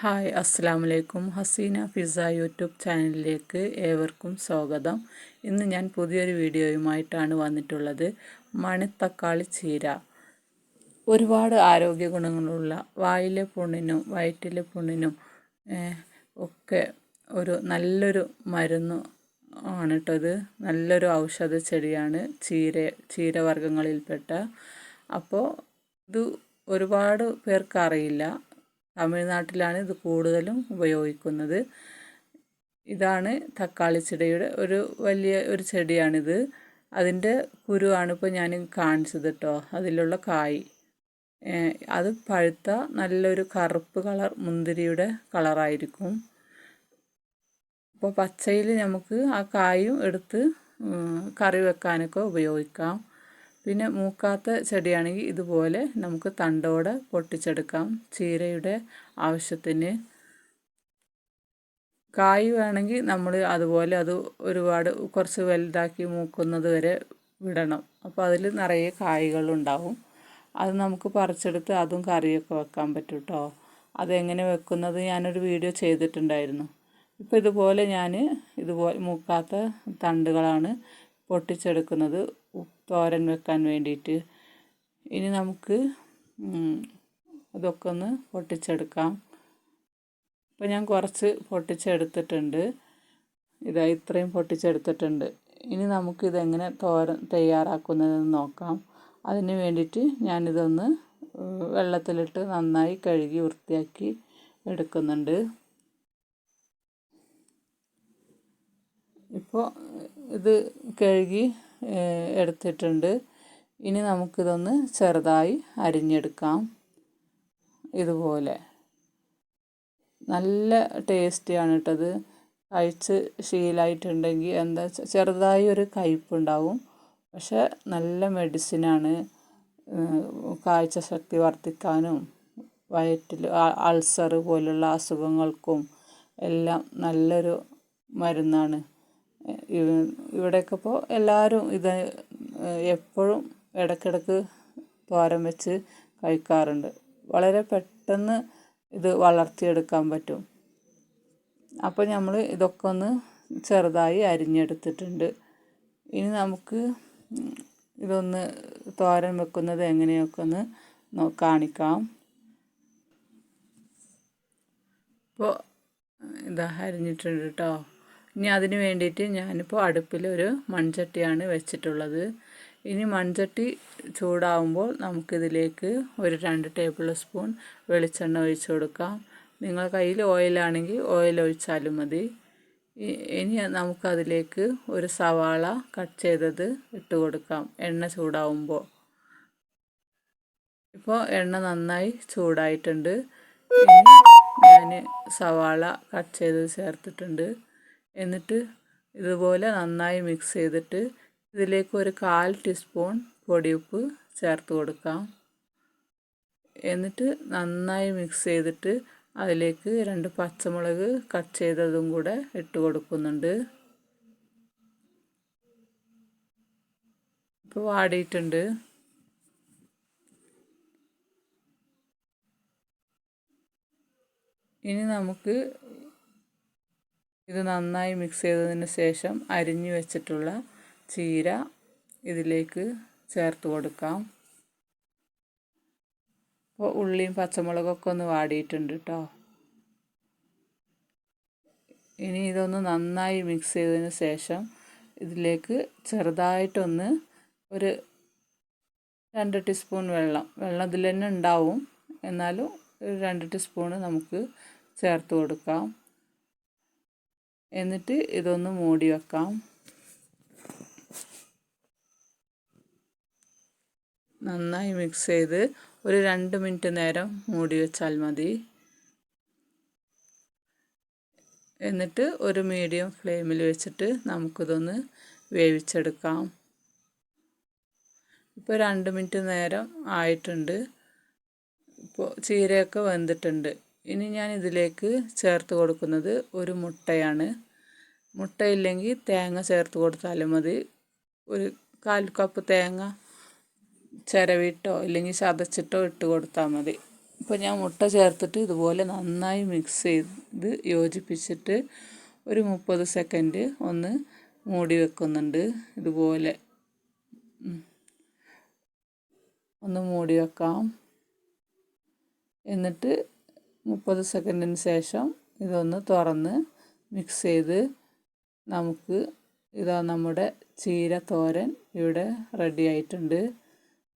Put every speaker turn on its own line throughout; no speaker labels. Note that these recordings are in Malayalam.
ഹായ് അസ്സാം വലൈക്കും ഹസീന ഫിസ യൂട്യൂബ് ചാനലിലേക്ക് ഏവർക്കും സ്വാഗതം. ഇന്ന് ഞാൻ പുതിയൊരു വീഡിയോയുമായിട്ടാണ് വന്നിട്ടുള്ളത്. മണിത്തക്കാളി ചീര. ഒരുപാട് ആരോഗ്യ ഗുണങ്ങളുള്ള വായിലെ പുണ്ണിനും വയറ്റിലെ പുണ്ണിനും ഒക്കെ ഒരു നല്ലൊരു മരുന്ന് ആണ് കേട്ടത് നല്ലൊരു ഔഷധ ചെടിയാണ് ചീര ചീരവർഗങ്ങളിൽപ്പെട്ട. അപ്പോൾ ഇത് ഒരുപാട് പേർക്ക് അറിയില്ല തമിഴ്നാട്ടിലാണ് ഇത് കൂടുതലും ഉപയോഗിക്കുന്നത്. ഇതാണ് തക്കാളി ചെടിയുടെ ഒരു വലിയ ഒരു ചെടിയാണിത്. അതിന്റെ കുരുവാണ് ഇപ്പോൾ ഞാൻ കാണിച്ചത് കേട്ടോ അതിലുള്ള കായ്. അത് പഴുത്ത നല്ലൊരു കറുപ്പ് കളർ മുന്തിരിയുടെ കളറായിരിക്കും. അപ്പോൾ പച്ചയിൽ നമുക്ക് ആ കായും എടുത്ത് കറി വെക്കാനൊക്കെ ഉപയോഗിക്കാം. പിന്നെ മൂക്കാത്ത ചെടിയാണെങ്കിൽ ഇതുപോലെ നമുക്ക് തണ്ടോടെ പൊട്ടിച്ചെടുക്കാം. ചീരയുടെ ആവശ്യത്തിന്. കായ് വേണമെങ്കിൽ നമ്മൾ അതുപോലെ അത് ഒരുപാട് കുറച്ച് വലുതാക്കി മൂക്കുന്നത് വരെ വിടണം. അപ്പോൾ അതിൽ നിറയെ കായ്കളുണ്ടാവും അത് നമുക്ക് പറിച്ചെടുത്ത് അതും കറിയൊക്കെ വെക്കാൻ പറ്റും കേട്ടോ അതെങ്ങനെ വെക്കുന്നത് ഞാനൊരു വീഡിയോ ചെയ്തിട്ടുണ്ടായിരുന്നു. ഇപ്പോൾ ഇതുപോലെ ഞാൻ ഇതുപോലെ മൂക്കാത്ത തണ്ടുകളാണ് പൊട്ടിച്ചെടുക്കുന്നത്. തോരൻ വെക്കാൻ വേണ്ടിയിട്ട്. ഇനി നമുക്ക് അതൊക്കെ ഒന്ന് പൊട്ടിച്ചെടുക്കാം. അപ്പോൾ ഞാൻ കുറച്ച് പൊട്ടിച്ചെടുത്തിട്ടുണ്ട്. ഇതാ ഇത്രയും പൊട്ടിച്ചെടുത്തിട്ടുണ്ട്. ഇനി നമുക്കിതെങ്ങനെ തോരൻ തയ്യാറാക്കുന്നതെന്ന് നോക്കാം. അതിന് വേണ്ടിയിട്ട് ഞാനിതൊന്ന് വെള്ളത്തിലിട്ട് നന്നായി കഴുകി വൃത്തിയാക്കി എടുക്കുന്നുണ്ട്. ഇപ്പോൾ ഇത് കഴുകി എടുത്തിട്ടുണ്ട്. ഇനി നമുക്കിതൊന്ന് ചെറുതായി അരിഞ്ഞെടുക്കാം. ഇതുപോലെ. നല്ല ടേസ്റ്റിയാണ് കേട്ടത് കഴിച്ച് ശീലമായിട്ടുണ്ടെങ്കിൽ എന്താ ചെറുതായി ഒരു കയ്പുണ്ടാവും പക്ഷെ നല്ല മെഡിസിനാണ്. കാഴ്ച ശക്തി വർദ്ധിക്കാനും വയറ്റിൽ അൾസർ പോലുള്ള അസുഖങ്ങൾക്കും എല്ലാം നല്ലൊരു മരുന്നാണ്. ഇവിടെയൊക്കെ ഇപ്പോൾ എല്ലാവരും ഇത് എപ്പോഴും ഇടയ്ക്കിടയ്ക്ക് തോരൻ വെച്ച് കഴിക്കാറുണ്ട്. വളരെ പെട്ടെന്ന് ഇത് വളർത്തിയെടുക്കാൻ പറ്റും. അപ്പോൾ നമ്മൾ ഇതൊക്കെ ഒന്ന് ചെറുതായി അരിഞ്ഞെടുത്തിട്ടുണ്ട്. ഇനി നമുക്ക് ഇതൊന്ന് തോരൻ വെക്കുന്നത് എങ്ങനെയൊക്കെ ഒന്ന് കാണിക്കാം. ഇപ്പോൾ ഇതാ അരിഞ്ഞിട്ടുണ്ട് കേട്ടോ ഇനി അതിന് വേണ്ടിയിട്ട് ഞാനിപ്പോൾ അടുപ്പിൽ ഒരു മൺചട്ടിയാണ് വെച്ചിട്ടുള്ളത്. ഇനി മൺചട്ടി ചൂടാവുമ്പോൾ നമുക്കിതിലേക്ക് ഒരു രണ്ട് ടേബിൾ സ്പൂൺ വെളിച്ചെണ്ണ ഒഴിച്ച് കൊടുക്കാം. നിങ്ങളുടെ കയ്യിൽ ഓയിലാണെങ്കിൽ ഓയിൽ ഒഴിച്ചാലും മതി. ഇനി നമുക്കതിലേക്ക് ഒരു സവാള കട്ട് ചെയ്തത് ഇട്ട് കൊടുക്കാം. എണ്ണ ചൂടാവുമ്പോൾ. ഇപ്പോൾ എണ്ണ നന്നായി ചൂടായിട്ടുണ്ട്. ഞാൻ സവാള കട്ട് ചെയ്തത് ചേർത്തിട്ടുണ്ട്. എന്നിട്ട് ഇതുപോലെ നന്നായി മിക്സ് ചെയ്തിട്ട് ഇതിലേക്ക് ഒരു കാൽ ടീസ്പൂൺ പൊടിയുപ്പ് ചേർത്ത് കൊടുക്കാം. എന്നിട്ട് നന്നായി മിക്സ് ചെയ്തിട്ട് അതിലേക്ക് രണ്ട് പച്ചമുളക് കട്ട് ചെയ്തതും കൂടെ ഇട്ട് കൊടുക്കുന്നുണ്ട്. ഇപ്പോൾ വാടിയിട്ടുണ്ട്. ഇനി നമുക്ക് ഇത് നന്നായി മിക്സ് ചെയ്തതിന് ശേഷം അരിഞ്ഞു വെച്ചിട്ടുള്ള ചീര ഇതിലേക്ക് ചേർത്ത് കൊടുക്കാം. അപ്പോൾ ഉള്ളിയും പച്ചമുളകൊക്കെ ഒന്ന് വാടിയിട്ടുണ്ട് കേട്ടോ ഇനി ഇതൊന്ന് നന്നായി മിക്സ് ചെയ്തതിന് ശേഷം ഇതിലേക്ക് ചെറുതായിട്ടൊന്ന് ഒരു രണ്ട് ടീസ്പൂൺ വെള്ളം. വെള്ളം ഇതിൽ തന്നെ ഉണ്ടാവും. എന്നാലും ഒരു രണ്ട് ടീസ്പൂണ് നമുക്ക് ചേർത്ത് കൊടുക്കാം. എന്നിട്ട് ഇതൊന്ന് മൂടി വെക്കാം. നന്നായി മിക്സ് ചെയ്ത് ഒരു രണ്ട് മിനിറ്റ് നേരം മൂടി വെച്ചാൽ മതി. എന്നിട്ട് ഒരു മീഡിയം ഫ്ലെയിമിൽ വെച്ചിട്ട് നമുക്കിതൊന്ന് വേവിച്ചെടുക്കാം. ഇപ്പോൾ രണ്ട് മിനിറ്റ് നേരം ആയിട്ടുണ്ട്. ഇപ്പോൾ ചീരയൊക്കെ വെന്തിട്ടുണ്ട്. ഇനി ഞാൻ ഇതിലേക്ക് ചേർത്ത് കൊടുക്കുന്നത് ഒരു മുട്ടയാണ്. മുട്ടയില്ലെങ്കിൽ തേങ്ങ ചേർത്ത് കൊടുത്താലും മതി. ഒരു കാൽ കപ്പ് തേങ്ങ ചിരവിട്ടോ ഇല്ലെങ്കിൽ ചതച്ചിട്ടോ ഇട്ട് കൊടുത്താൽ മതി. ഇപ്പോൾ ഞാൻ മുട്ട ചേർത്തിട്ട് ഇതുപോലെ നന്നായി മിക്സ് ചെയ്ത് യോജിപ്പിച്ചിട്ട് ഒരു മുപ്പത് സെക്കൻഡ് ഒന്ന് മൂടി വെക്കുന്നുണ്ട്. ഇതുപോലെ ഒന്ന് മൂടി വെക്കാം. എന്നിട്ട് മുപ്പത് സെക്കൻഡിന് ശേഷം ഇതൊന്ന് തുറന്ന് മിക്സ് ചെയ്ത് നമുക്ക് ഇതാ നമ്മുടെ ചീര തോരൻ ഇവിടെ റെഡി ആയിട്ടുണ്ട്.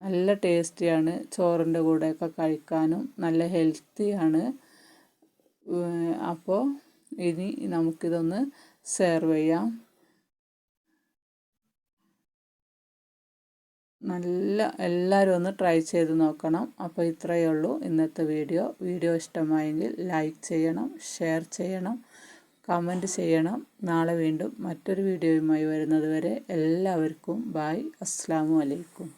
നല്ല ടേസ്റ്റിയാണ് ചോറിന്റെ കൂടെയൊക്കെ കഴിക്കാനും നല്ല ഹെൽത്തിയാണ് അപ്പോൾ ഇനി നമുക്കിതൊന്ന് സെർവ് ചെയ്യാം. നല്ല എല്ലാവരും ഒന്ന് ട്രൈ ചെയ്ത് നോക്കണം. അപ്പോൾ ഇത്രയേ ഉള്ളൂ ഇന്നത്തെ വീഡിയോ. വീഡിയോ ഇഷ്ടമായെങ്കിൽ ലൈക്ക് ചെയ്യണം ഷെയർ ചെയ്യണം കമന്റ് ചെയ്യണം. നാളെ വീണ്ടും മറ്റൊരു വീഡിയോയുമായി വരുന്നത് വരെ എല്ലാവർക്കും ബായ് അസ്സാം വലൈക്കും